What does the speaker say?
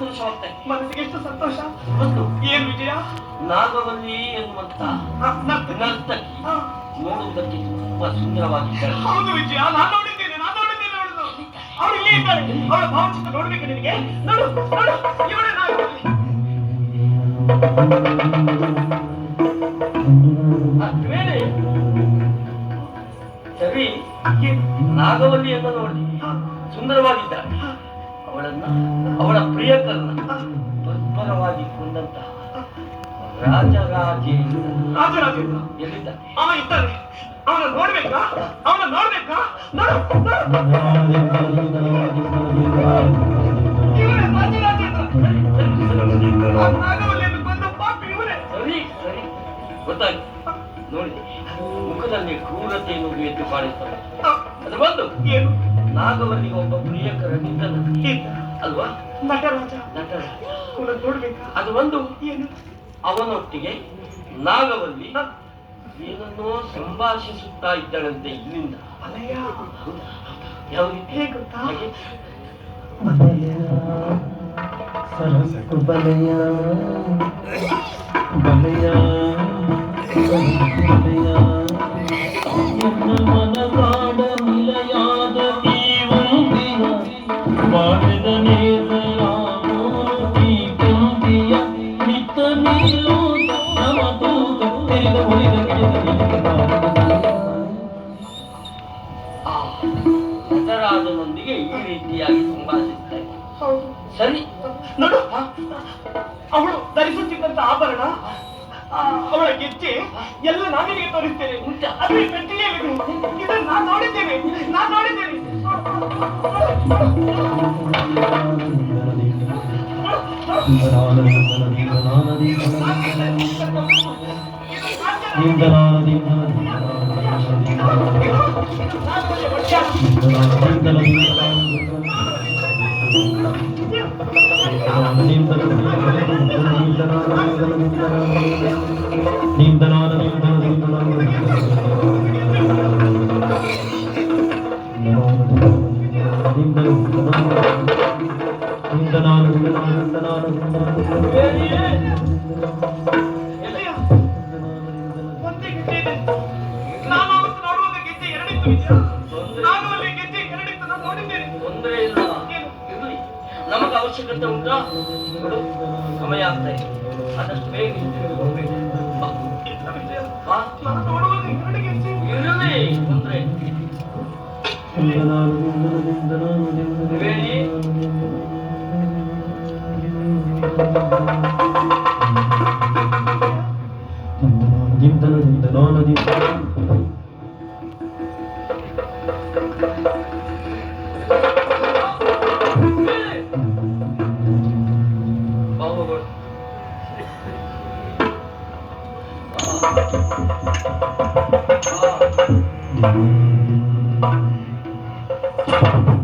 ಸಂತೋಷವಾಗ್ತಾ ಇದೆ ಮನಸ್ಸಿಗೆ ಎಷ್ಟು ಸಂತೋಷ? ಒಂದು ಏನ್ ವಿಜಯ? ನಾಗವಲ್ಲಿ ಎನ್ನುವಂತ ನರ್ತಕಿ. ನೋಡುವುದಕ್ಕೆ ತುಂಬಾ ಸುಂದರವಾಗಿದ್ದಾರೆ ಹೌದು ವಿಜಯ ನಾನು ನೋಡಿದ್ದೇನೆ ನಾನು ನೋಡಿದ್ದೇನೆ ಅವಳು ಇಲ್ಲೇ ಇದ್ದಾಳೆ. ಅವಳ ಭಾವಚಿತ್ರ ನೋಡ್ಬೇಕು ನಿನಗೆ. ನೋಡು ನೋಡು ಇವಳೇ ಸರಿ ನಾಗವಲ್ಲಿ ಅಂತ ನೋಡಿ. ಸುಂದರವಾಗಿದ್ದಾರೆ ಅವಳನ್ನ ಅವಳ ಪ್ರಿಯಕರನ್ನ ಹ, ಬರ್ಬರವಾಗಿ ಕೊಂದಂತಹ ರಾಜರಾಜೇಂದ್ರ ಎಲ್ಲಿದ್ದಾನೆ? ಅವ ಇದ್ದಾನೆ. ಅವನ ನೋಡ್ಬೇಕಾ? ಅವನ ನೋಡ್ಬೇಕಾ? ಸರಿ ಸರಿ. ಗೊತ್ತಾಯ್ತು. ನೋಡಿ ಮುಖದಲ್ಲಿ ಕ್ರೂರತೆಯನ್ನು ಎದ್ದು ಕಾಣಿಸ್ತಾರೆ ಅದು ಬಂದು. ಏನು? ನಾಗವಲ್ಲಿಗೆ ಒಬ್ಬ ಪ್ರಿಯಕರ ನಿಂತ ಇದ್ದ. ಅಲ್ವಾ? ನಟರಾಜ. ನಟರ ಕೂಡ ನೋಡ್ಬೇಕಾ. ಅದು ಒಂದು. ಏನು? ಅವನೊಟ್ಟಿಗೆ ನಾಗವಲ್ಲಿ ಏನನ್ನೋ ಸಂಭಾಷಿಸುತ್ತಾ ಇದ್ದಳಂತೆ ಇಲ್ಲಿಂದ. ಅಲಯ್ಯ ಯಾವ ರೀತಿ ಗೊತ್ತಾ? ಹಾಗೆ. ಸರಸು ಬಲಯ. ಬಲಯ ಬಲಯ. ನಟರಾಜನೊಂದಿಗೆ ಈ ರೀತಿಯಾಗಿ ಸಂಭಾಷಿಸ್ತಾ ಇದ್ದ ಸರಿ. ನೋಡು. ಅವಳು ಧರಿಸುತ್ತಿದ್ದಂತ ಆಭರಣ ಆ, ಅವಳ ಗೆಜ್ಜೆ ಎಲ್ಲ ನಾನಿಗೆ ತೋರಿಸ್ತೇನೆ ಅದೇ ಪೆಟ್ಟಿಗೆಯಲ್ಲಿ ಇದನ್ನು ನಾನು ನೋಡಿದ್ದೇನೆ. ನಾನು ನೋಡಿದ್ದೇನೆ. இந்த நாள் இந்த நாள் இந்த நாள் இந்த நாள் ತೊಂದರೆ ಇಲ್ಲ ಇರ್ಲಿ ನಮಗೆ ಅವಶ್ಯಕತೆ ಉಂಟಾ? ಸಮಯ ಆಗ್ತಾ ಇದೆ. ಆದಷ್ಟು ಬೇಗ ಹೋಗ್ಬೇಕು. ನಾನು ಇರಲಿ ತೊಂದರೆ ತ್ರಿವೇಣಿ ಬಾಹುಗಳು Thank you.